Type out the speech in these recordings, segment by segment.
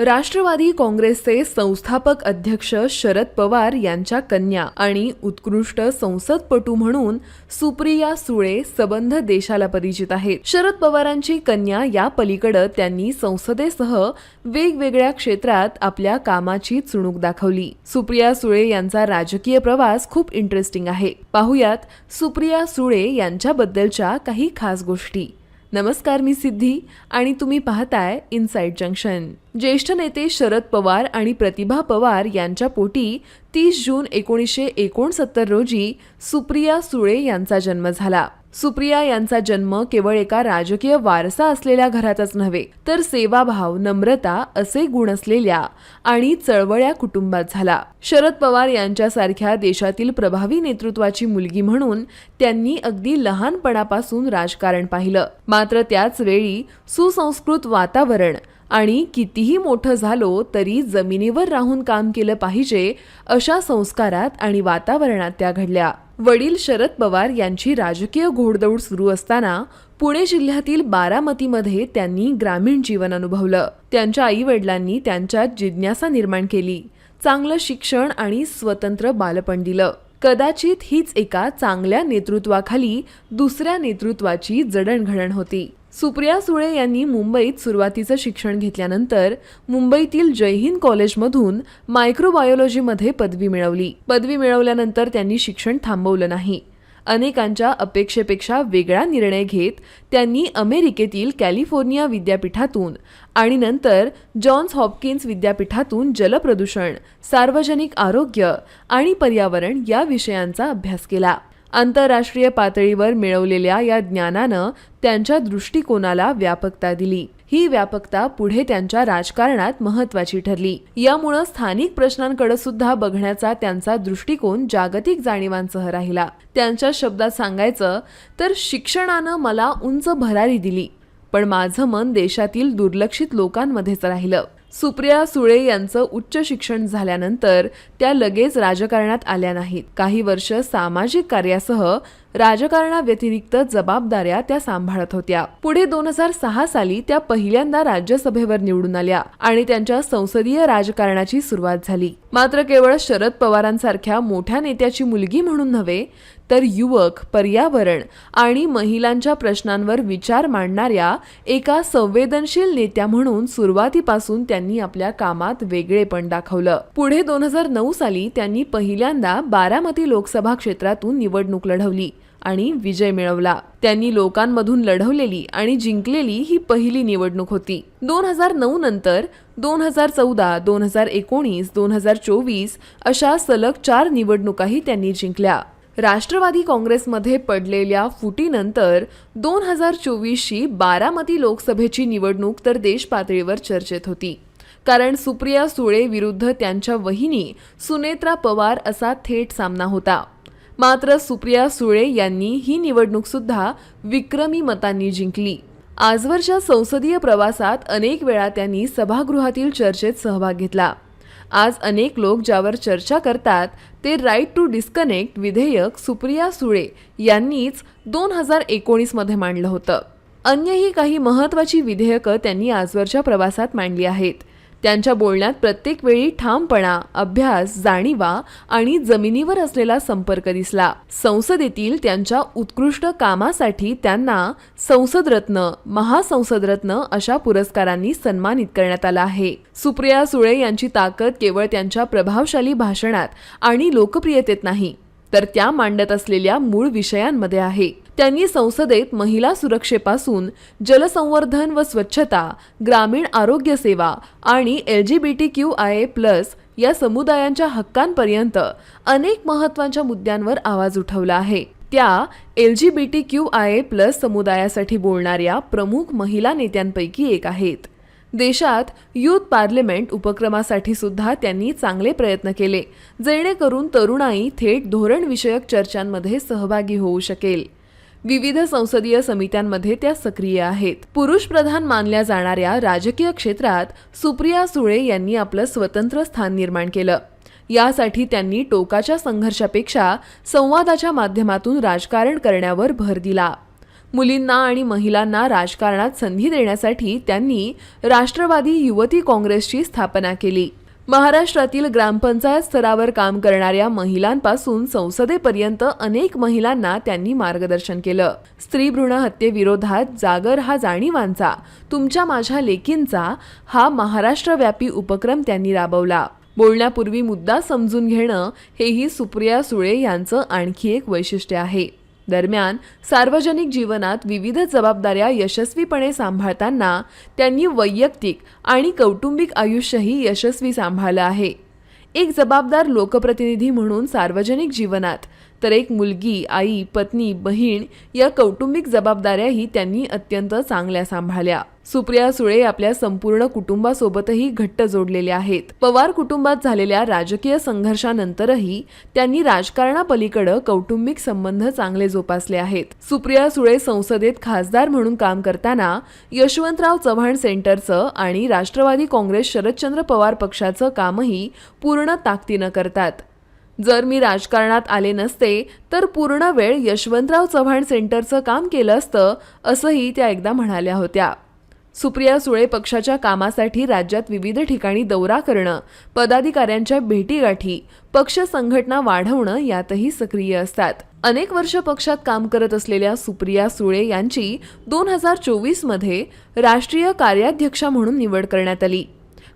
राष्ट्रवादी काँग्रेसचे संस्थापक अध्यक्ष शरद पवार यांच्या कन्या आणि उत्कृष्ट संसदपटू म्हणून सुप्रिया सुळे सबंध देशाला परिचित आहेत. शरद पवारांची कन्या या पलीकडे त्यांनी संसदेसह वेगवेगळ्या क्षेत्रात आपल्या कामाची चुणूक दाखवली. सुप्रिया सुळे यांचा राजकीय प्रवास खूप इंटरेस्टिंग आहे. पाहुयात सुप्रिया सुळे यांच्याबद्दलच्या काही खास गोष्टी. नमस्कार मी सिद्धी आणि तुम्ही पाहताय इनसाइड जंक्शन. ज्येष्ठ नेते शरद पवार आणि प्रतिभा पवार यांच्या पोटी तीस जून एकोणीसशे एकोणसत्तर रोजी सुप्रिया सुळे यांचा जन्म झाला. सुप्रिया यांचा जन्म केवळ एका राजकीय वारसा असलेल्या घरातच नव्हे तर सेवाभाव नम्रता असे गुण असलेल्या आणि चळवळ्या कुटुंबात झाला. शरद पवार यांच्यासारख्या देशातील प्रभावी नेतृत्वाची मुलगी म्हणून त्यांनी अगदी लहानपणापासून राजकारण पाहिलं. मात्र त्याच वेळी सुसंस्कृत वातावरण आणि कितीही मोठं झालो तरी जमिनीवर राहून काम केलं पाहिजे अशा संस्कारात आणि वातावरणात त्या घडल्या. वडील शरद पवार यांची राजकीय घोडदौड सुरू असताना पुणे जिल्ह्यातील बारामतीमध्ये त्यांनी ग्रामीण जीवन अनुभवलं. त्यांच्या आई वडिलांनी त्यांच्यात जिज्ञासा निर्माण केली. चांगलं शिक्षण आणि स्वतंत्र बालपण दिलं. कदाचित हीच एका चांगल्या नेतृत्वाखाली दुसऱ्या नेतृत्वाची जडणघडण होती. सुप्रिया सुळे यांनी मुंबईत सुरुवातीचं शिक्षण घेतल्यानंतर मुंबईतील जयहिंद कॉलेजमधून मायक्रोबायोलॉजीमध्ये पदवी मिळवली. पदवी मिळवल्यानंतर त्यांनी शिक्षण थांबवलं नाही. अनेकांच्या अपेक्षेपेक्षा वेगळा निर्णय घेत त्यांनी अमेरिकेतील कॅलिफोर्निया विद्यापीठातून आणि नंतर जॉन्स हॉपकिन्स विद्यापीठातून जलप्रदूषण सार्वजनिक आरोग्य आणि पर्यावरण या विषयांचा अभ्यास केला. आंतरराष्ट्रीय पातळीवर मिळवलेल्या या ज्ञानानं त्यांच्या दृष्टिकोनाला व्यापकता दिली. ही व्यापकता पुढे त्यांच्या राजकारणात महत्वाची ठरली. यामुळं स्थानिक प्रश्नांकडे सुद्धा बघण्याचा त्यांचा दृष्टिकोन जागतिक जाणीवांसह राहिला. त्यांच्या शब्दात सांगायचं तर शिक्षणानं मला उंच भरारी दिली पण माझं मन देशातील दुर्लक्षित लोकांमध्येच राहिलं. सुप्रिया सुळे यांचं उच्च शिक्षण झाल्यानंतर त्या लगेच राजकारणात आल्या नाहीत. काही वर्ष सामाजिक कार्यासह राजकारणाव्यतिरिक्त जबाबदाऱ्या त्या सांभाळत होत्या. पुढे दोन हजार सहा साली त्या पहिल्यांदा राज्यसभेवर निवडून आल्या आणि त्यांच्या संसदीय राजकारणाची सुरुवात झाली. मात्र केवळ शरद पवारांसारख्या मोठ्या नेत्याची मुलगी म्हणून नव्हे तर युवक पर्यावरण आणि महिलांच्या प्रश्नांवर विचार मांडणाऱ्या एका संवेदनशील नेत्या म्हणून सुरुवातीपासून त्यांनी आपल्या कामात वेगळेपण दाखवलं. पुढे दोन हजार नऊ साली त्यांनी पहिल्यांदा बारामती लोकसभा क्षेत्रातून निवडणूक लढवली आणि विजय मिळवला. त्यांनी लोकांमधून लढवलेली आणि जिंकलेली ही पहिली निवडणूक होती. दोन हजार नऊ नंतर दोन हजार चौदा दोन हजार एकोणीस दोन हजार चोवीस अशा सलग चार निवडणुकाही त्यांनी जिंकल्या. राष्ट्रवादी काँग्रेसमध्ये पडलेल्या फुटीनंतर दोन हजार चोवीसची बारामती लोकसभेची निवडणूक तर देशपातळीवर चर्चेत होती. कारण सुप्रिया सुळे विरुद्ध त्यांच्या वहिनी सुनेत्रा पवार असा थेट सामना होता. मात्र सुप्रिया सुळे यांनी ही निवडणूकसुद्धा विक्रमी मतांनी जिंकली. आजवरच्या संसदीय प्रवासात अनेक वेळा त्यांनी सभागृहातील चर्चेत सहभाग घेतला. आज अनेक लोक ज्यावर चर्चा करतात ते राईट टू डिस्कनेक्ट विधेयक सुप्रिया सुळे यांनीच दोन हजार एकोणीसमध्ये मांडलं होतं. अन्यही काही महत्त्वाची विधेयकं त्यांनी आजवरच्या प्रवासात मांडली आहेत. त्यांच्या बोलण्यात प्रत्येक वेळी ठामपणा अभ्यास जाणीवा आणि जमिनीवर असलेला संपर्क दिसला. संसदेतील त्यांच्या उत्कृष्ट कामासाठी त्यांना संसदरत्न महासंसदरत्न अशा पुरस्कारांनी सन्मानित करण्यात आला आहे. सुप्रिया सुळे यांची ताकद केवळ त्यांच्या प्रभावशाली भाषणात आणि लोकप्रियतेत नाही तर त्या मांडत असलेल्या मूळ विषयांमध्ये आहे. त्यांनी संसदेत महिला सुरक्षेपासून जलसंवर्धन व स्वच्छता ग्रामीण आरोग्य सेवा आणि L G B T Q I A plus या समुदायांच्या हक्कांपर्यंत अनेक महत्त्वाच्या मुद्द्यांवर आवाज उठवला आहे. त्या L G B T Q I A plus समुदायासाठी बोलणाऱ्या प्रमुख महिला नेत्यांपैकी एक आहेत. देशात यूथ पार्लमेंट उपक्रमासाठी सुद्धा त्यांनी चांगले प्रयत्न केले जेणेकरून तरुणाई थेट धोरणविषयक चर्चांमध्ये सहभागी होऊ शकेल. विविध संसदीय समित्यांमध्ये त्या सक्रिय आहेत. पुरुष प्रधान मानल्या जाणाऱ्या राजकीय क्षेत्रात सुप्रिया सुळे यांनी आपलं स्वतंत्र स्थान निर्माण केलं. यासाठी त्यांनी टोकाच्या संघर्षापेक्षा संवादाच्या माध्यमातून राजकारण करण्यावर भर दिला. मुलींना आणि महिलांना राजकारणात संधी देण्यासाठी त्यांनी राष्ट्रवादी युवती काँग्रेसची स्थापना केली. महाराष्ट्रातील ग्रामपंचायत स्तरावर काम करणाऱ्या महिलांपासून संसदेपर्यंत अनेक महिलांना त्यांनी मार्गदर्शन केलं. स्त्री भ्रूण हत्येविरोधात जागर हा जाणीवांचा. तुमच्या माझ्या लेकींचा हा महाराष्ट्रव्यापी उपक्रम त्यांनी राबवला. बोलण्यापूर्वी मुद्दा समजून घेणं हेही सुप्रिया सुळे यांचं आणखी एक वैशिष्ट्य आहे. दरम्यान सार्वजनिक जीवनात विविध जबाबदाऱ्या यशस्वीपणे सांभाळताना त्यांनी वैयक्तिक आणि कौटुंबिक आयुष्यही यशस्वी सांभाळलं आहे. एक जबाबदार लोकप्रतिनिधी म्हणून सार्वजनिक जीवनात तर एक मुलगी आई पत्नी बहीण या कौटुंबिक जबाबदाऱ्याही त्यांनी अत्यंत चांगल्या सांभाळल्या. सुप्रिया सुळे आपल्या संपूर्ण कुटुंबासोबतही घट्ट जोडलेल्या आहेत. पवार कुटुंबात झालेल्या राजकीय संघर्षानंतरही त्यांनी राजकारणापलीकडे कौटुंबिक संबंध चांगले जोपासले आहेत. सुप्रिया सुळे संसदेत खासदार म्हणून काम करताना यशवंतराव चव्हाण सेंटरचं आणि राष्ट्रवादी काँग्रेस शरदचंद्र पवार पक्षाचं कामही पूर्ण ताकदीनं करतात. जर मी राजकारणात आले नसते तर पूर्ण वेळ यशवंतराव चव्हाण सेंटरचं काम केलं असतं असंही त्या एकदा म्हणाल्या होत्या. सुप्रिया सुळे पक्षाच्या कामासाठी राज्यात विविध ठिकाणी दौरा करणं पदाधिकाऱ्यांच्या भेटीगाठी पक्ष संघटना वाढवणं यातही सक्रिय असतात. अनेक वर्ष पक्षात काम करत असलेल्या सुप्रिया सुळे यांची दोन हजार चोवीसमध्ये राष्ट्रीय कार्याध्यक्षा म्हणून निवड करण्यात आली.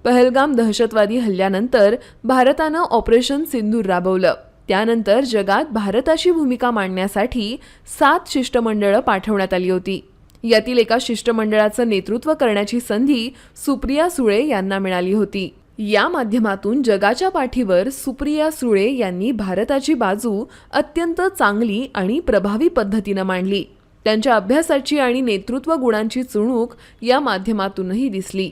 पहलगाम दहशतवादी हल्ल्यानंतर भारतानं ऑपरेशन सिंदूर राबवलं. त्यानंतर जगात भारताची भूमिका मांडण्यासाठी सात शिष्टमंडळं पाठवण्यात आली होती. यातील एका शिष्टमंडळाचं नेतृत्व करण्याची संधी सुप्रिया सुळे यांना मिळाली होती. या माध्यमातून जगाच्या पाठीवर सुप्रिया सुळे यांनी भारताची बाजू अत्यंत चांगली आणि प्रभावी पद्धतीनं मांडली. त्यांच्या अभ्यासाची आणि नेतृत्व गुणांची चुणूक या माध्यमातूनही दिसली.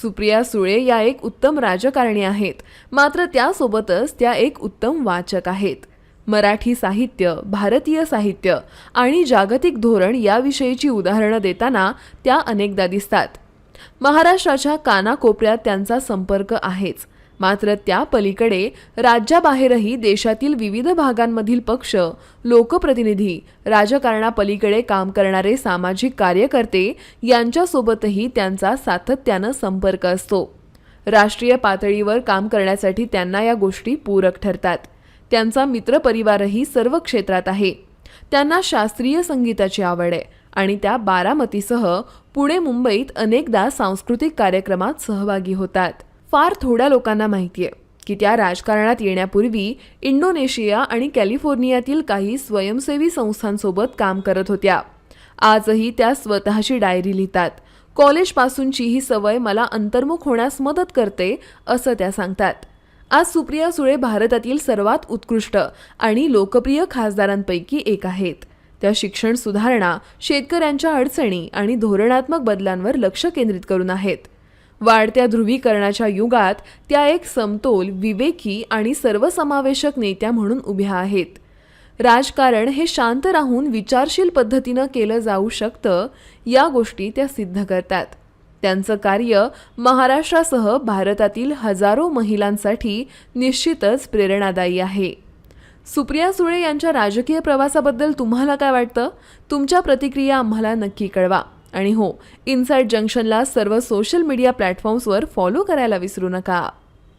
सुप्रिया सुळे या एक उत्तम राजकारणी आहेत. मात्र त्यासोबतच त्या एक उत्तम वाचक आहेत. मराठी साहित्य भारतीय साहित्य आणि जागतिक धोरण याविषयीची उदाहरणं देताना त्या अनेकदा दिसतात. महाराष्ट्राच्या कानाकोपऱ्यात त्यांचा संपर्क आहेच. मात्र त्या पलीकडे राज्याबाहेरही देशातील विविध भागांमधील पक्ष लोकप्रतिनिधी राजकारणापलीकडे काम करणारे सामाजिक कार्यकर्ते यांच्यासोबतही त्यांचा सातत्यानं संपर्क असतो. राष्ट्रीय पातळीवर काम करण्यासाठी त्यांना या गोष्टी पूरक ठरतात. त्यांचा मित्रपरिवारही सर्व क्षेत्रात आहे. त्यांना शास्त्रीय संगीताची आवड आहे आणि त्या बारामतीसह पुणे मुंबईत अनेकदा सांस्कृतिक कार्यक्रमात सहभागी होतात. फार थोड्या लोकांना माहिती आहे की त्या राजकारणात येण्यापूर्वी इंडोनेशिया आणि कॅलिफोर्नियातील काही स्वयंसेवी संस्थांसोबत काम करत होत्या. आजही त्या स्वतःची डायरी लिहितात. कॉलेजपासूनची ही सवय मला अंतर्मुख होण्यास मदत करते असं त्या सांगतात. आज सुप्रिया सुळे भारतातील सर्वात उत्कृष्ट आणि लोकप्रिय खासदारांपैकी एक आहेत. त्या शिक्षण सुधारणा शेतकऱ्यांच्या अडचणी आणि धोरणात्मक बदलांवर लक्ष केंद्रित करून आहेत. वाढत्या ध्रुवीकरणाच्या युगात त्या एक समतोल विवेकी आणि सर्वसमावेशक नेत्या म्हणून उभ्या आहेत. राजकारण हे शांत राहून विचारशील पद्धतीनं केलं जाऊ शकतं या गोष्टी त्या सिद्ध करतात. त्यांचं कार्य महाराष्ट्रासह भारतातील हजारो महिलांसाठी निश्चितच प्रेरणादायी आहे. सुप्रिया सुळे यांच्या राजकीय प्रवासाबद्दल तुम्हाला काय वाटतं? तुमच्या प्रतिक्रिया आम्हाला नक्की कळवा. आणि हो इनसाईड जंक्शनला सर्व सोशल मीडिया प्लॅटफॉर्म्सवर फॉलो करायला विसरू नका.